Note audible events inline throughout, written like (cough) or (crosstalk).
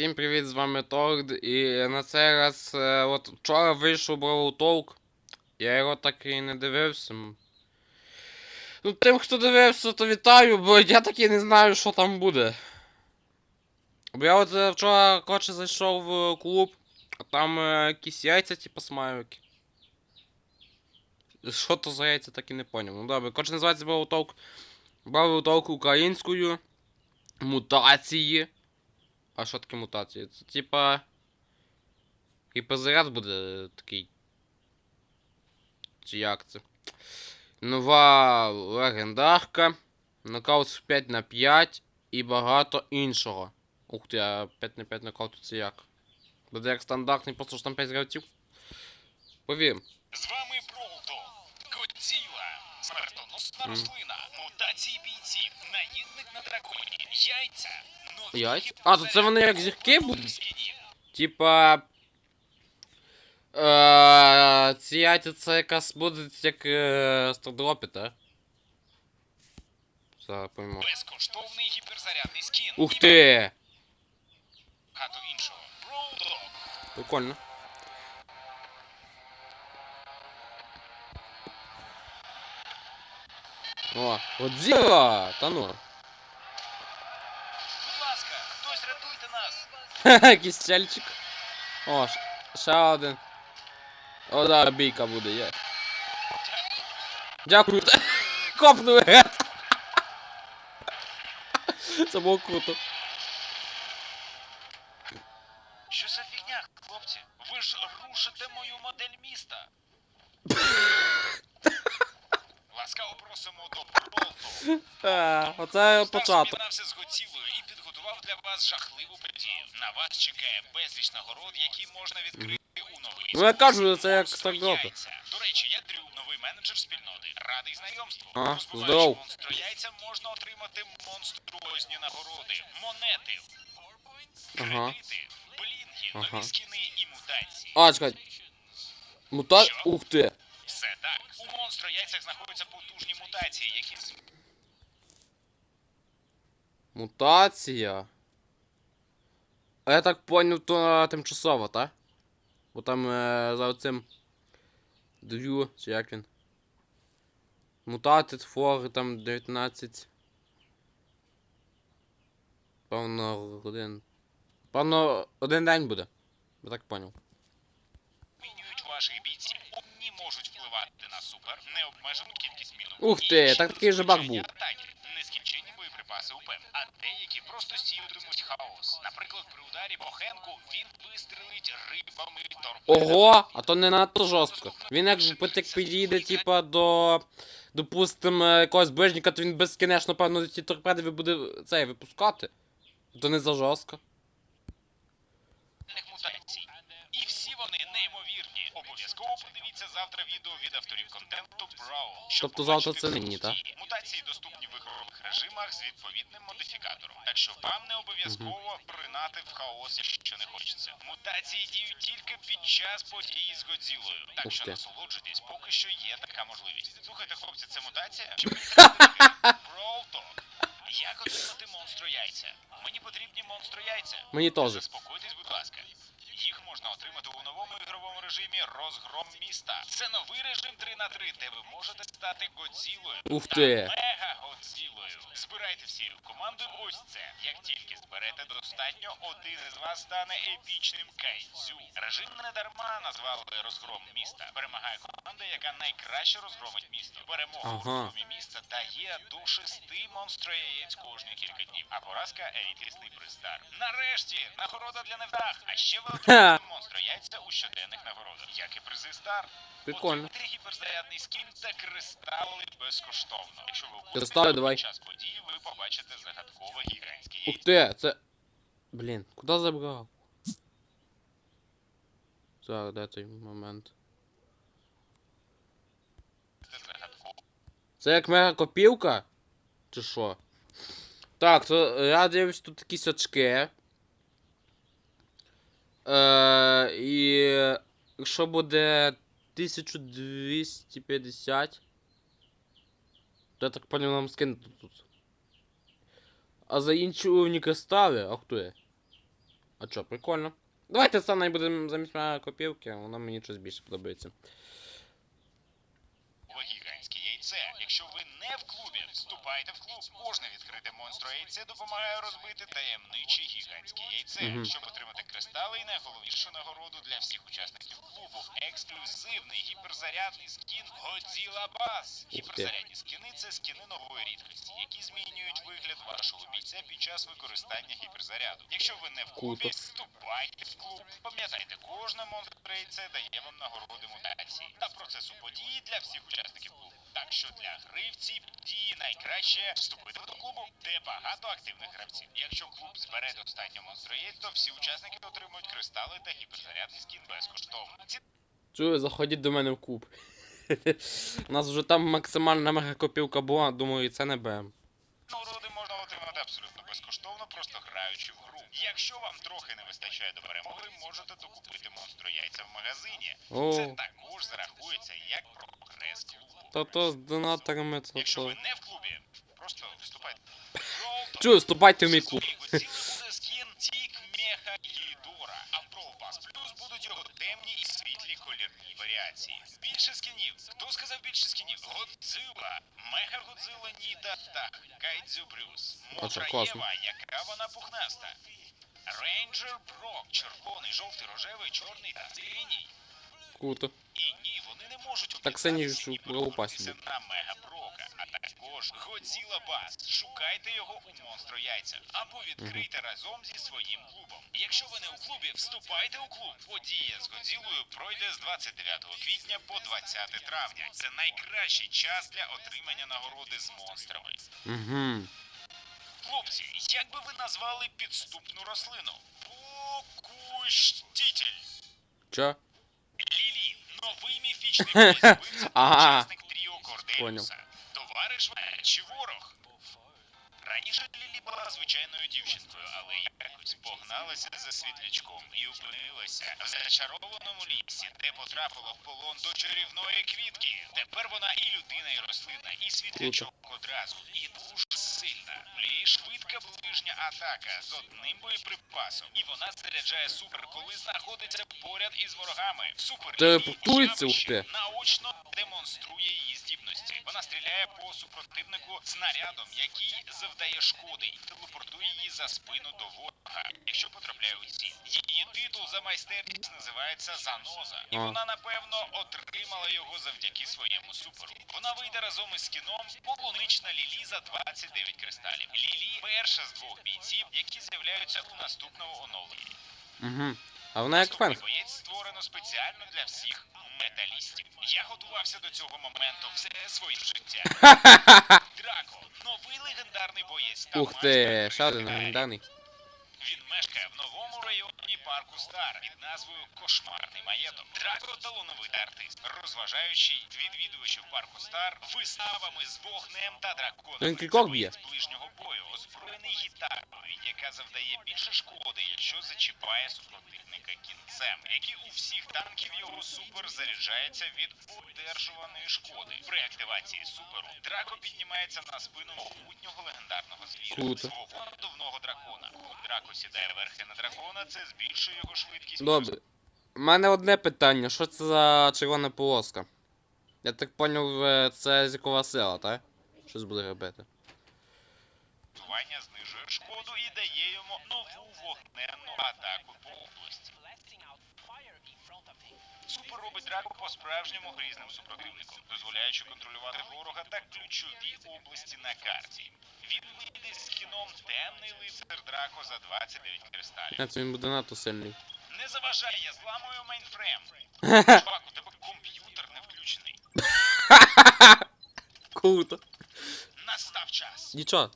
Всім привіт, з вами Торд. І на цей раз, е, от вчора вийшов Brawl Talk. Я його так і не дивився. Ну, тим, хто дивився, то вітаю, бо я так і не знаю, що там буде. Бо я от е, вчора, коротше, зайшов в клуб, а там е, якісь яйця, типу, смайлики. Що то за яйця, так і не поняв. Ну добре, коротше, називається Brawl Talk. Brawl Talk українською. Мутації. А що таке мутація? Це типа. Гіперзаряд буде такий. Чи як це? Нова легендарка. Нокаут з 5 на 5 і багато іншого. Ух ти, а 5 на 5 нокауту це як? Буде як стандартний, просто що там 5 гравців. Повім. З вами Пролто, Годзіла, смертоносна рослина, мутації бійців, наїдник на драконі, яйця, Яйця? А, то це вони як зірки будуть? Типа. Е, ці яйця це якась будуть як е, стардропі, так? Все, пойму. Безкоштовний гіперзарядний скін. Ух ти! Багато іншого. Прикольно. О, Годзіла! Та ну. Хтось рятуйте нас. Ха-ха, кістельчик. О, ще один. О, да, бійка буде, є. Дякую. (laughs) Копнули гет. Це було круто. Що за фігня, хлопці? Ви ж рушите мою модель міста. (laughs) Ласкаво просимо до Пролто. А, оце Стас початок. об'єднався з підготував для вас жахливу подію. На вас чекає безліч нагород, які можна відкрити у новий Ну я кажу, це як яйця. До речі, я Дрю, новий менеджер спільноти. Радий знайомству. А, здоров. монстро яйця, можна отримати монструозні нагороди, монети, Ага. кредити, блінги, Ага. нові скіни і мутації. А, чекай. Мута... Ух ти. Все так. У монстро яйцях знаходяться потужні мутації, які з- Мутація. А я так поняв, то тимчасово, так? Бо там е, за оцим. Дрю, чи як він? Mutated for там 19. Певно, один. Певно, один день буде. Я так поняв. змінюють ваших бійців. Одні можуть впливати на супер, необмежену кількість мінок. Ух ти, так такий же баг був. Просто сіятимуть хаос. Наприклад, при ударі по Хенку він вистрелить рибами торпедами. Ого, а то не надто жорстко. Він як потік підійде, типа, до. Допустим, е, якогось ближника, то він безкінечно, певно, ці торпеди буде цей випускати. То не за жорстко. Них мутацій. І всі вони неймовірні. Обов'язково подивіться завтра відео від авторів контенту Brawl. щоб Тобто завтра побачити це нині, всі так? Мутації доступні в ігрових режимах з відповідним модифікатором. Так що вам не обов'язково принати в хаос, якщо не хочеться. Мутації діють тільки під час події з Годзілою. Так Ух що ти. насолоджуйтесь, поки що є така можливість. Слухайте, хлопці, це мутація? Чи (laughs) Brawl Talk. Як отримати монстро яйця? Мені потрібні монстро яйця. Мені теж. Заспокойтесь, будь ласка. Їх можна отримати у новому ігровому режимі Розгром міста. Це новий режим 3 на 3 де ви можете стати Годзілою. Ух ти. Збирайте всі команду ось це. Як тільки зберете достатньо, один із вас стане епічним кайдзю. Режим не дарма назвали розгром міста. Перемагає команда, яка найкраще розгромить місто. Перемога у Ага. розгромі міста дає до шести монстро яєць кожні кілька днів. А поразка рідкісний пристар. Нарешті нагорода для невдах. А ще ви отримаєте монстро яйця у щоденних нагородах, як і призи стар. Прикольно. Отримайте гіперзарядний скін та кристали безкоштовно. Якщо ви вкусите, Кристали давай. під час події ви побачите загадкове гігантське Ух яйце. ти, це. Блін, куди забрав? Зараз, де той момент? Це загадкове. Це як мега копілка? Чи що? Так, то я дивлюсь тут якісь очки. Е, і якщо буде 1250, то я так понял нам скинуть тут. А за інші уровні кристали, а хто є? А чо, прикольно. Давайте це не будемо замість моєї копівки, вона мені щось більше подобається. гігантське яйце. Якщо ви не в клубі, вступайте в клуб. Кожне відкрите монстро яйце допомагає розбити таємниче гігантське яйце, Мгм. щоб отримати кристали і найголовнішу нагороду для всіх учасників клубу. Ексклюзивний гіперзарядний скін Bass. ти. Гіперзарядні скіни це скіни нової рідкості, які змінюють вигляд вашого бійця під час використання гіперзаряду. Якщо ви не в клубі, вступайте в клуб. Пам'ятайте, кожне монстро яйце дає вам нагороди мутації та процесу події для всіх учасників клубу. Так що для гри в цій події найкраще вступити до клубу, де багато активних гравців. Якщо клуб збере достатньо монстроєць, то всі учасники отримують кристали та гіперзарядний скін безкоштовно. Чую, заходіть до мене в куб. У нас вже там максимальна мега копілка була, думаю, і це не БМ. нагороди можна отримати абсолютно безкоштовно, просто граючи в гру. Якщо вам трохи не вистачає до перемоги, можете докупити монстро яйця в магазині. Це також зарахується як прогрес клубу. То то з донаторами це Якщо ви то. не в клубі, просто вступайте. Чую, вступайте в мій клуб. буде скін Тік Меха Єдора, а в Brawl Pass Plus будуть його темні і світлі кольорні варіації. Більше скінів. Хто сказав більше скінів? Годзила, Мега Годзила Ніта та Кайдзю Брюс. Класно. Єва, яка вона пухнаста. Рейнджер Брок, червоний, жовтий, рожевий, чорний та синій. Круто. І ні, вони не можуть об'єднатися і перетворитися на мегаброка, а також Годзіла Бас. Шукайте його у монстро яйця або відкрийте разом зі своїм клубом. Якщо ви не у клубі, вступайте у клуб. Подія з Годзілою пройде з 29 квітня по 20 травня. Це найкращий час для отримання нагороди з монстрами. Угу. Хлопці, як би ви назвали підступну рослину? Покущитель. Чо? Лілі, новий міфічний боєць, Ага. Корделюса. Товариш чи ворог? Раніше Лілі була звичайною дівчинкою, але якось погналася за світлячком і опинилася в зачарованому лісі, де потрапила в полон до чарівної квітки. Тепер вона і людина, і рослина, і світлячок одразу, і дуже сильна. В Лілі швидка ближня атака з одним боєприпасом, і вона заряджає супер, коли знаходиться поряд із ворогами. Супер Телепортується, наочно демонструє її здібності. Вона стріляє по супротивнику снарядом, який завдає шкоди, і телепортує її за спину до ворога, якщо потрапляє у ціль. Її титул за майстерність називається Заноза, і вона напевно отримала його завдяки своєму суперу. Вона вийде разом із кіном полунична Лілі за 29 кристалів. Лілі перша з двох бійців, які з'являються у наступному оновленні. Угу. А вона як фенг. боєць створено спеціально для всіх металістів. Я готувався до цього моменту все своє життя. (laughs) Драко, новий легендарний боєць Ух ти, ще один легендарний. Він мешкає в новому районі парку Стар під назвою Кошмарний маєток. Драко талановитий артист, розважаючий відвідувачів парку Стар виставами з вогнем та драконом. З ближнього бою, озброєний гітарою, яка завдає більше шкоди, якщо зачіпає супротивника кінцем, як і у всіх танків його супер заряджається від одержуваної шкоди. При активації суперу Драко піднімається на спину могутнього легендарного звіра свого надувного дракона. Драко сідає верхи на дракона, це збільшує його швидкість. Добре. У мене одне питання, що це за червона полоска? Я так поняв, е, це зікова сила, так? Щось буде робити. Просування знижує шкоду і дає йому нову вогненну атаку по області. Супер робить Драко по-справжньому грізним супротивником, дозволяючи контролювати ворога та ключові області на карті. Він вийде з кіном темний лицар Драко за 29 кристалів. Це він буде надто сильний. Не заважай, я зламую мейнфрейм. (laughs) Чувак, у тебе комп'ютер не включений. (laughs) Круто. Настав час. Нічого.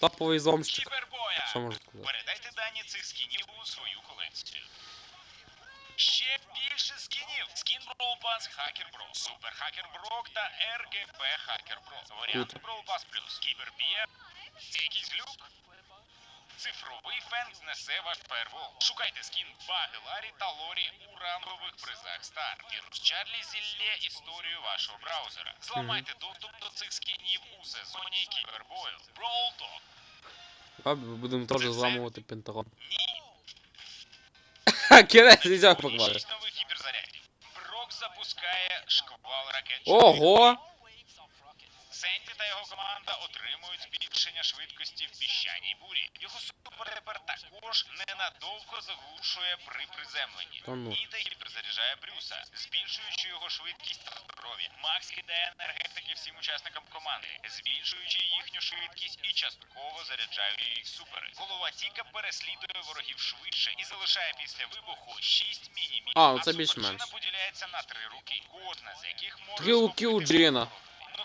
Топовий зомщик. Кібербоя! Що можу сказати? Передайте дані цих скінів у свою колекцію. Ще Pass Hacker Bro, Супер Hacker Брок та RGB Hacker Bro. Варіант Круто. Brawl Pass Plus. Кібербія. Якийсь глюк? Цифровий фен знесе ваш фаервол. Шукайте скін Баги Ларі та Лорі у рангових призах Стар. Вірус Чарлі зілє історію вашого браузера. Зламайте доступ до цих скінів у сезоні кібербою. Brawl Talk. Ладно, будемо теж зламувати пентагон. Ні. (laughs) Кінець відео покладу. Шість нових гіперзарядів. Брок запускає шквал ракет. Ого! Сенті та його команда отримують збільшення швидкості в піщаній бурі. Його супер також ненадовго заглушує при приземленні. Та ну. Ніта Брюса, збільшуючи його швидкість та здоров'я. Макс кидає енергетики всім учасникам команди, збільшуючи їхню швидкість і частково заряджаючи їх супери. Голова Тіка переслідує ворогів швидше і залишає після вибуху 6 мінімів. А, це суперджина більш-менш. поділяється на три руки, кожна з яких може Три руки у схопити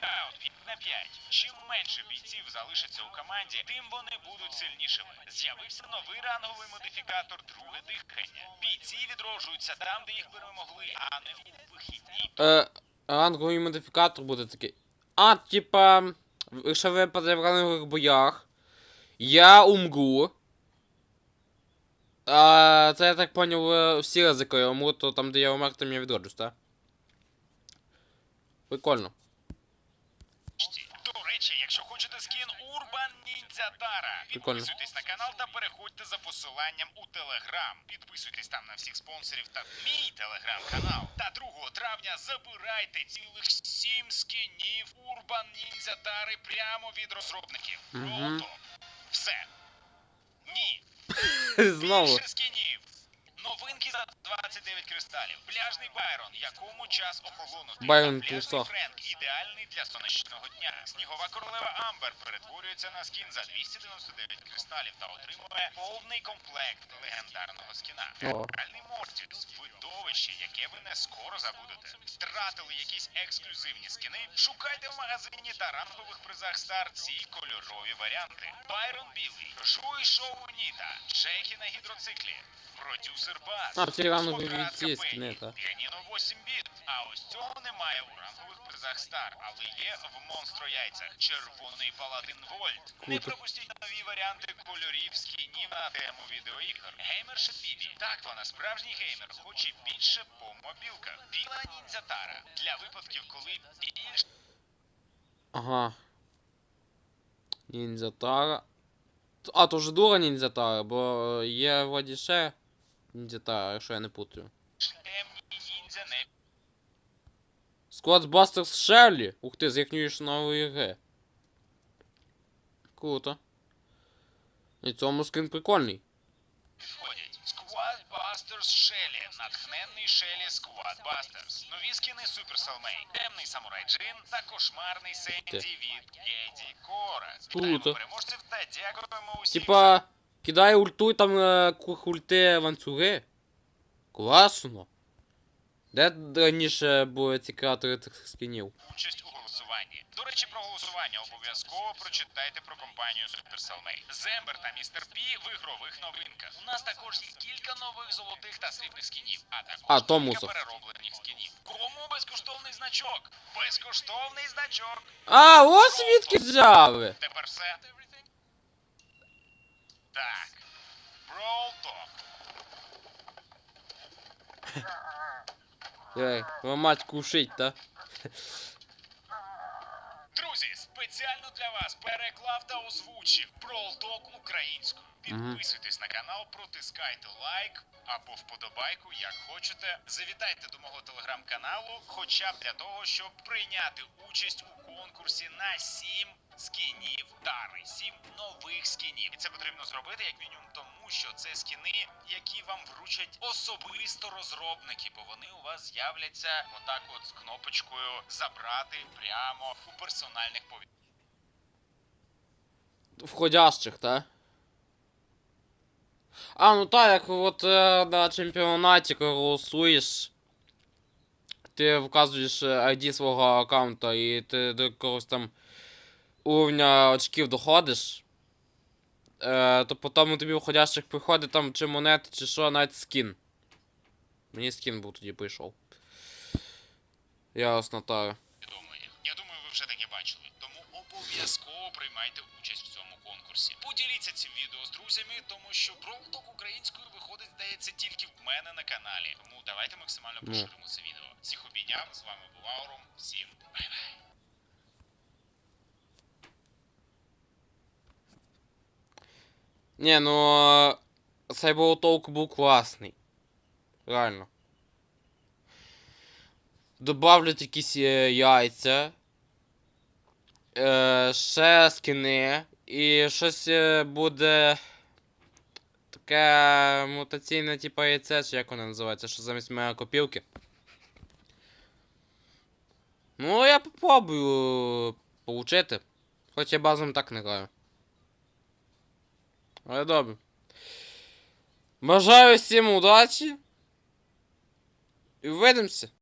Ворога. Нокаут на 5. Чим менше бійців залишиться у команді, тим вони будуть сильнішими. З'явився новий ранговий модифікатор друге дихання. Бійці відроджуються там, де їх перемогли, а не у вихідні. Е, ранговий модифікатор буде такий. А, типа, якщо випаде в рангових боях, я умру. А, це я так поняв, е, всі ризики я умру, то там, де я умер, там я відроджусь, так? Прикольно. До речі, якщо хочете скін Urban Прикольно. підписуйтесь на канал та переходьте за посиланням у Телеграм. Підписуйтесь там на всіх спонсорів та мій телеграм-канал. Та 2 травня забирайте цілих 7 скінів Урбан Ніндзя Tara прямо від розробників. Угу. Все. Ні. (laughs) Знову. Більше скінів. Новинки за 29 кристалів. Пляжний Байрон, якому час охолонути. Байрон пляжний Френк, ідеальний для сонячного дня. Снігова королева Амбер перетворюється на скін за 299 кристалів та отримує повний комплект легендарного скіна. Реальний Мортіс, видовище, яке ви не скоро забудете. Втратили якісь ексклюзивні скіни? Шукайте в магазині та рангових призах Стар ці кольорові варіанти. Байрон Білий, Жуй Шоу Ніта, Джекі на гідроциклі, продюсер Бас, А, всі рангові Смократка ці скіни, Піаніно 8 біт. А ось цього немає у рангових призах Стар, але є в монстро яйцях. Червоний паладин Вольт. Не пропустіть нові варіанти кольорів скінів на тему відеоігр. Геймерша Бібі. Так, вона справжній геймер, хоч і більше по мобілках. Біла ніндзя Тара. Для випадків, коли більш Ага. Ніндзятара. А, то вже друга ніндзятара, бо є вроді ще ніндзятара, якщо я не путаю. ніндзя не Squad Busters Shelley! Ух ти, з їхньої ж нової гри. Круто. І цьому скрін прикольний. Входять Squad Busters Shelly, натхненний Shelly Squad Busters, нові скіни Super Soulmate, темний самурай Джин та кошмарний Сенді від Єді Кора. Вітаємо Круто. переможців та дякуємо усім. Типа, кидає ульту і там е, ульти ланцюги. Класно. Де раніше були ці креатори цих скінів? участь у голосуванні. До речі, про голосування обов'язково прочитайте про компанію Soulmate. Зембер та Містер Пі в ігрових новинках. У нас також є кілька нових золотих та срібних скінів, а також А, то кілька мусор. перероблених скінів. Кому безкоштовний значок? Безкоштовний значок. А, ось звідки взяли! Тепер все. Так. (laughs) Ей, мать кушить, та? Друзі, спеціально для вас переклав та озвучив Brawl українською. Підписуйтесь на канал, протискайте лайк або вподобайку, як хочете. Завітайте до мого телеграм-каналу, хоча б для того, щоб прийняти участь у конкурсі на 7 скінів Тари, 7 нових скінів. І це потрібно зробити як мінімум тому, що це скіни, які вам вручать особисто розробники, бо вони у вас з'являться отак от з кнопочкою забрати прямо у персональних повідомленнях. Входящих, та? А, ну так, як от е, на чемпіонаті, голосуєш, ти вказуєш е, ID свого аккаунта і ти до якогось там уровня очків доходиш. Е, то потім тобі входящих приходить там чи монети, чи що, навіть скін. Мені скін був тоді прийшов. Ясно, так. Я думаю, ви вже таке бачили. Тому обов'язково приймайте участь в цьому конкурсі. Поділіться цим відео з друзями, тому що Бролток українською виходить, здається, тільки в мене на каналі. Тому давайте максимально Ну. поширимо це відео. Всіх обійняв, з вами був Аурум. Всім бай-бай. Ні, ну. Цей болтовк був класний. Реально. Добавлять якісь е, яйця. Е, ще скини. І щось е, буде. Таке мутаційне, типу яйце, чи як воно називається, що замість моєї копілки. Ну, я попробую получити. Хоч я базом так не граю. Але добре. Бажаю всім удачі. І увидимося.